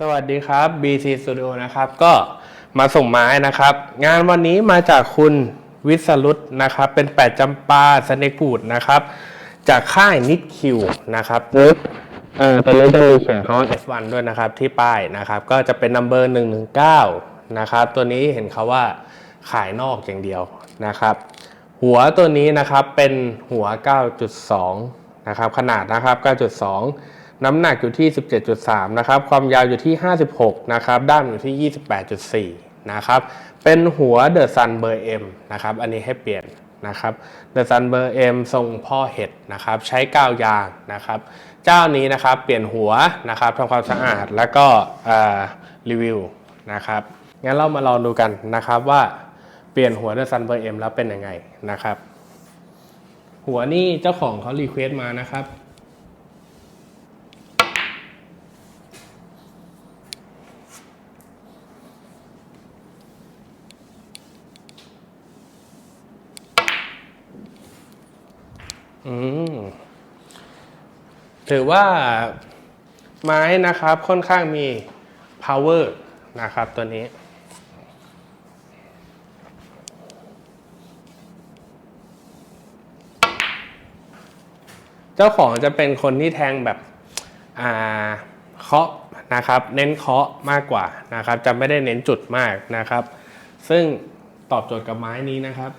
สวัสดีครับ BC Studio นะครับ ก็มาส่งไม้นะครับ งานวันนี้มาจากคุณวิสรุตนะครับ เป็นแปดจำปาสเนกูดนะครับ จากค่ายนิดคิวนะครับหรือเอ่อตอนนี้จะมีเขียนคำว่า S1 ด้วยนะครับที่ป้ายนะครับ ก็จะเป็นนัมเบอร์119 นะครับ ตัวนี้เห็นเขาว่าขายนอกอย่างเดียวนะครับ หัวตัวนี้นะครับเป็นหัว 9.2 นะครับ ขนาดนะครับ 9.2 น้ำหนักอยู่ที่ 17.3 นะครับ ความยาวอยู่ที่ 56 นะครับ ด้ามอยู่ที่ 28.4 นะครับ เป็นหัวเดอะซันเบอร์เอ็มนะครับ อันนี้ให้เปลี่ยนนะครับเดอะซันเบอร์เอ็มทรงพ่อเห็ดนะครับ ใช้กาวยางนะครับ เจ้านี้นะครับ เปลี่ยนหัวนะครับทำความสะอาดแล้วก็รีวิวนะครับ งั้นเรามาลองดูกันนะครับว่าเปลี่ยนหัวเดอะซันเบอร์เอ็มแล้วเป็นยังไงนะครับ หัวนี่เจ้าของเขารีเควสต์มานะครับ อืมถือว่าไม้นะครับค่อนข้างมี power นะครับตัวนี้ เจ้าของจะเป็นคนที่แทงแบบอ่าเคาะนะครับ เน้นเคาะมากกว่านะครับ จะไม่ได้เน้นจุดมากนะครับ ซึ่งตอบโจทย์กับไม้นี้นะครับ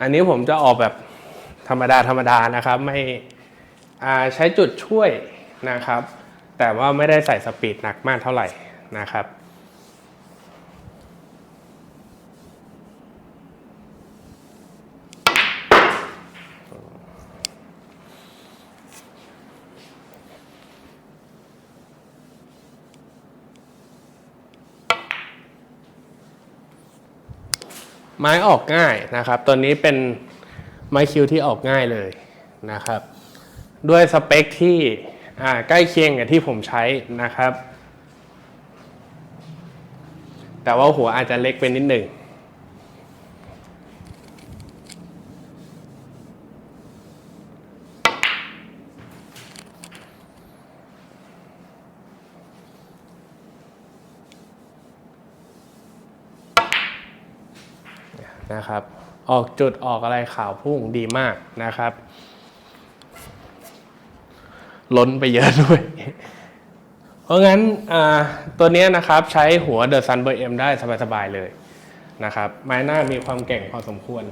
อันนี้ผมจะออกแบบธรรมดาธรรมดานะครับ ไม่ใช้จุดช่วยนะครับ แต่ว่าไม่ได้ใส่สปีดหนักมากเท่าไหร่นะครับ ไม้ออกง่ายนะครับ ตัวนี้เป็นไม้คิวที่ออกง่ายเลยนะครับ ด้วยสเปคที่ใกล้เคียงกับที่ผมใช้นะครับ แต่ว่าหัวอาจจะเล็กไปนิดหนึ่ง นะครับ ออกจุดออกอะไรขาวพุ่งดีมากนะครับ ล้นไปเยอะด้วย เพราะงั้นตัวนี้นะครับใช้หัว The Sunbird M ได้สบายๆเลยนะครับ ไม้หน้ามีความแก่งพอสมควร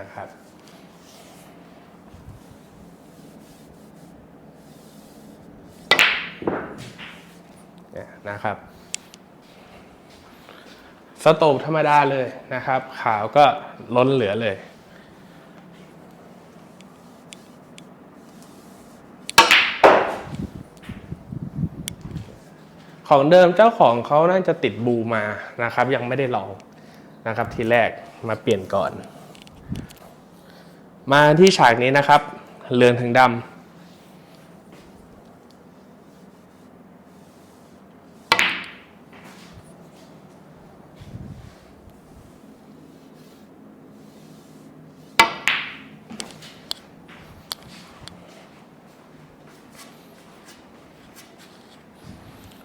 นะครับเนี่ยนะครับ สโตบธรรมดาเลยนะครับ ขาวก็ล้นเหลือเลยของเดิมเจ้าของเขาน่าจะติดบูมานะครับ ยังไม่ได้ลองนะครับทีแรกมาเปลี่ยนก่อน มาที่ฉากนี้นะครับ เรือนถึงดำ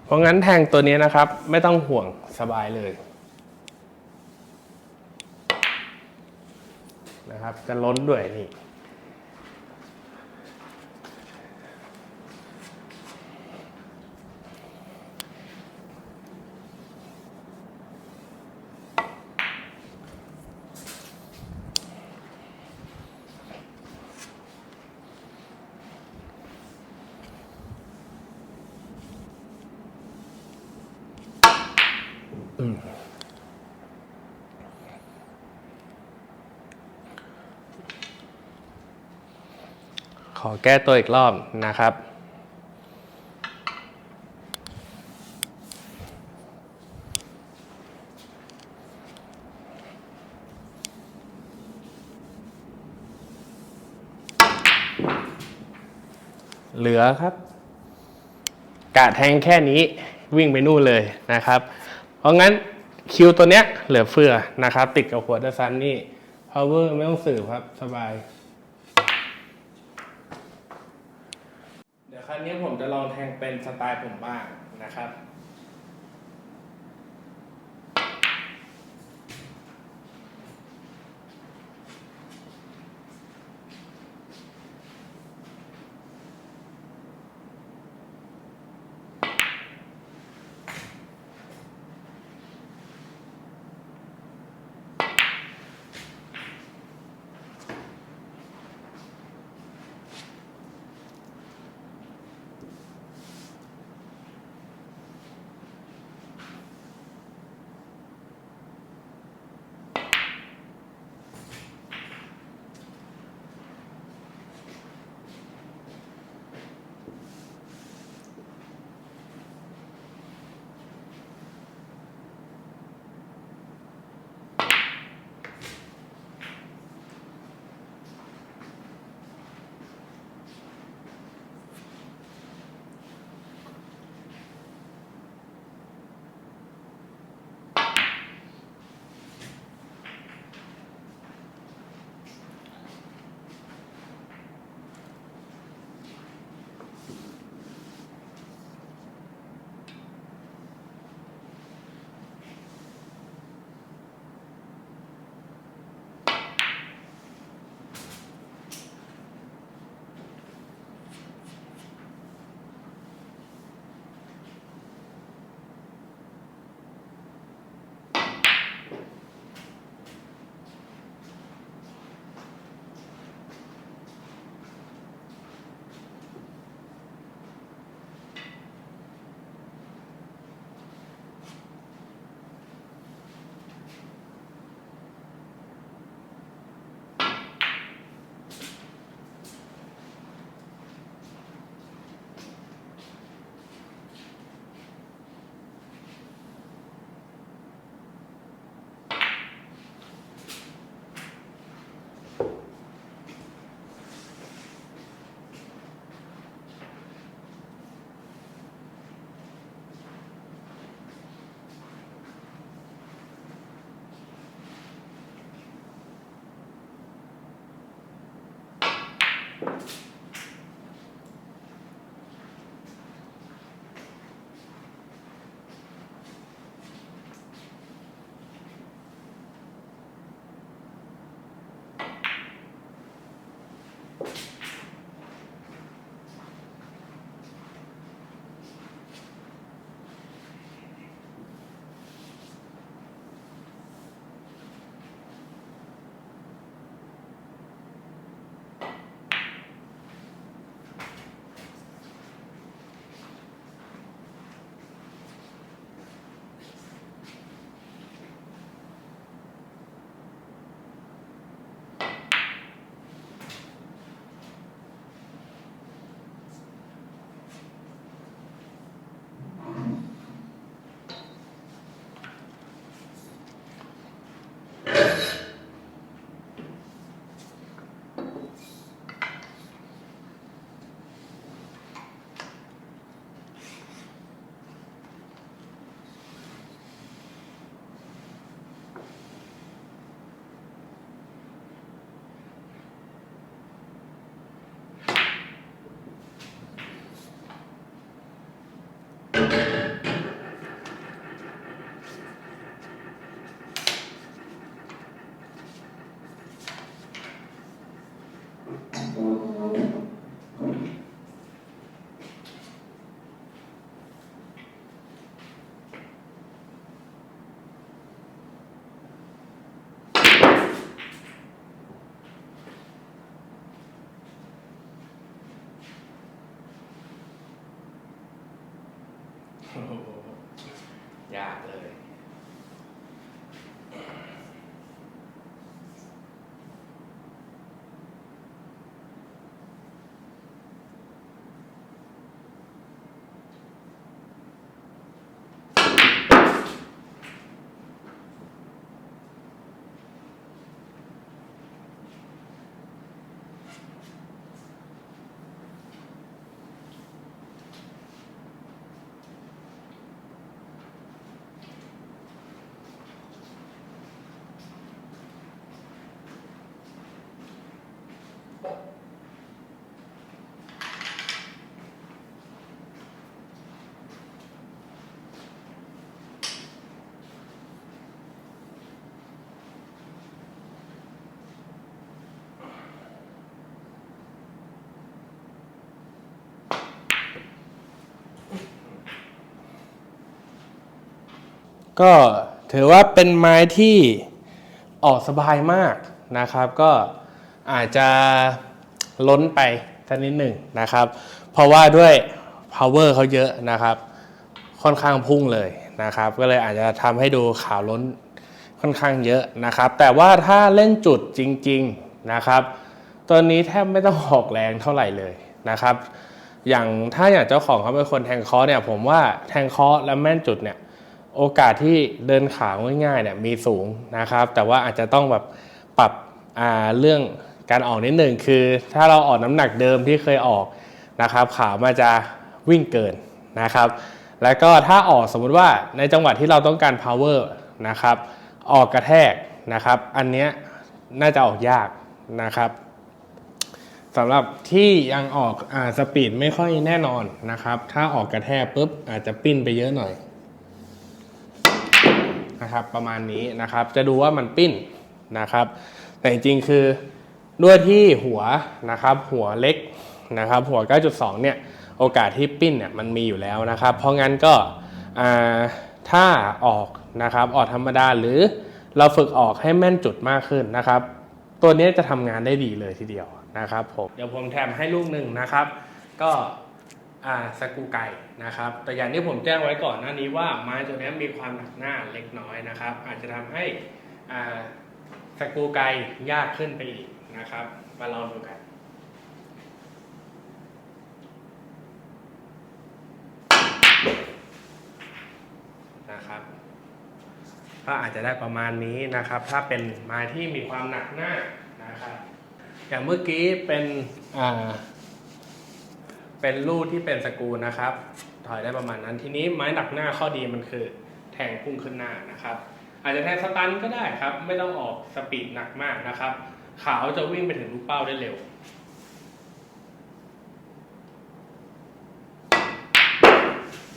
เพราะงั้นแทงตัวนี้นะครับ ไม่ต้องห่วงสบายเลย นะครับ จะล้นด้วยนี่อืม ขอแก้ตัวอีกรอบนะครับ เหลือครับ กะแทงแค่นี้วิ่งไปนู่นเลยนะครับ เพราะงั้นคิวตัวเนี้ยเหลือเฟือนะครับ ติดกับหัวดซันนี่ power ไม่ต้องสืบครับ สบาย อันนี้ผมจะลองแทงเป็นสไตล์ผมบ้างนะครับ ยากเลย ก็ถือว่าเป็นไม้ที่ออกสบายมากนะครับ ก็อาจจะล้นไปสักนิดหนึ่งนะครับ เพราะว่าด้วย power เขาเยอะนะครับ ค่อนข้างพุ่งเลยนะครับ ก็เลยอาจจะทำให้ดูขาวล้นค่อนข้างเยอะนะครับ แต่ว่าถ้าเล่นจุดจริง ๆนะครับ ตัวนี้แทบไม่ต้องออกแรงเท่าไหร่เลยนะครับ อย่างถ้าอย่างเจ้าของเขาเป็นคนแทงคอเนี่ยผมว่าแทงคอและแม่นจุดเนี่ย โอกาสที่เดินขาวง่ายๆเนี่ยมีสูงนะครับ แต่ว่าอาจจะต้องแบบปรับเรื่องการออกนิดหนึ่งคือ ถ้าเราออกน้ำหนักเดิมที่เคยออกนะครับ ขาวมันจะวิ่งเกินนะครับ แล้วก็ถ้าออกสมมุติว่าในจังหวะที่เราต้องการ power นะครับ ออกกระแทกนะครับ อันเนี้ยน่าจะออกยากนะครับสำหรับที่ยังออกอสปีดไม่ค่อยแน่นอนนะครับ ถ้าออกกระแทกปุ๊บอาจจะปิ้นไปเยอะหน่อย นะครับประมาณนี้นะครับ จะดูว่ามันปิ้นนะครับ แต่จริงๆคือด้วยที่หัวนะครับหัวเล็กนะครับ หัว 9.2 เนี่ยโอกาสที่ปิ้นเนี่ยมันมีอยู่แล้วนะครับ เพราะงั้นก็ถ้าออกนะครับออกธรรมดาหรือเราฝึกออกให้แม่นจุดมากขึ้นนะครับ ตัวนี้จะทำงานได้ดีเลยทีเดียวนะครับผมเดี๋ยวผมแถมให้ลูกหนึ่งนะครับ ก็ อ่าสกูไก่นะครับ แต่อย่างที่ผมแจ้งไว้ก่อนหน้านี้ว่าไม้ตัวนี้มีความหนักหน้าเล็กน้อยนะครับ อาจจะทำให้อ่าสกูไก่ยากขึ้นไปอีกนะครับ มาลองดูกันนะครับก็อาจจะได้ประมาณนี้นะครับ ถ้าเป็นไม้ที่มีความหนักหน้านะครับ อย่างเมื่อกี้เป็นอ่า เป็นลูกที่เป็นสกูนะครับ ถอยได้ประมาณนั้น ทีนี้ไม้หนักหน้าข้อดีมันคือ แทงพุ่งขึ้นหน้านะครับ อาจจะแทงสตันก็ได้ครับ ไม่ต้องออกสปีดหนักมากนะครับ ขาวจะวิ่งไปถึงลูกเป้าได้เร็ว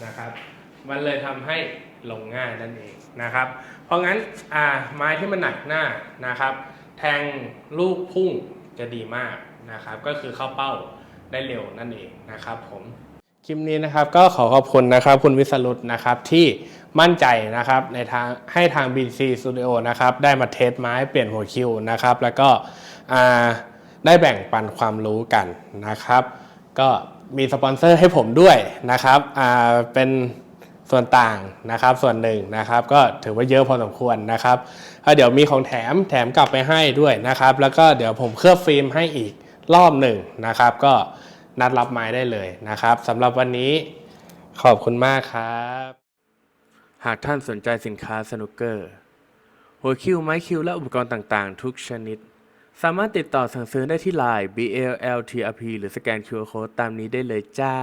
นะครับ มันเลยทำให้ลงง่ายนั่นเองนะครับ เพราะงั้นอ่าไม้ที่มันหนักหน้านะครับ แทงลูกพุ่งจะดีมากนะครับ ก็คือเข้าเป้า ได้เร็วนั่นเองนะครับผมคลิปนี้นะครับก็ขอขอบคุณนะครับคุณวิสรุตนะครับที่มั่นใจนะครับในทางให้ทาง BC Studio นะครับได้มาเทสไม้เปลี่ยนหัวคิวนะครับแล้วก็ได้แบ่งปันความรู้กันนะครับ ก็มีสปอนเซอร์ให้ผมด้วยนะครับเป็นส่วนต่างนะครับส่วนหนึ่งนะครับก็ถือว่าเยอะพอสมควรนะครับเดี๋ยวมีของแถมแถมกลับไปให้ด้วยนะครับ แล้วก็เดี๋ยวผมเคลือบฟิล์มให้อีก รอบหนึ่งนะครับ ก็นัดรับไม้ได้เลยนะครับสำหรับวันนี้ขอบคุณมากครับ หากท่านสนใจสินค้าสนุกเกอร์หัวคิวไม้คิวและอุปกรณ์ต่างๆ ทุกชนิด สามารถติดต่อสั่งซื้อได้ที่ไลน์ BLLTRP หรือสแกน QR Code ตามนี้ได้เลยจ้า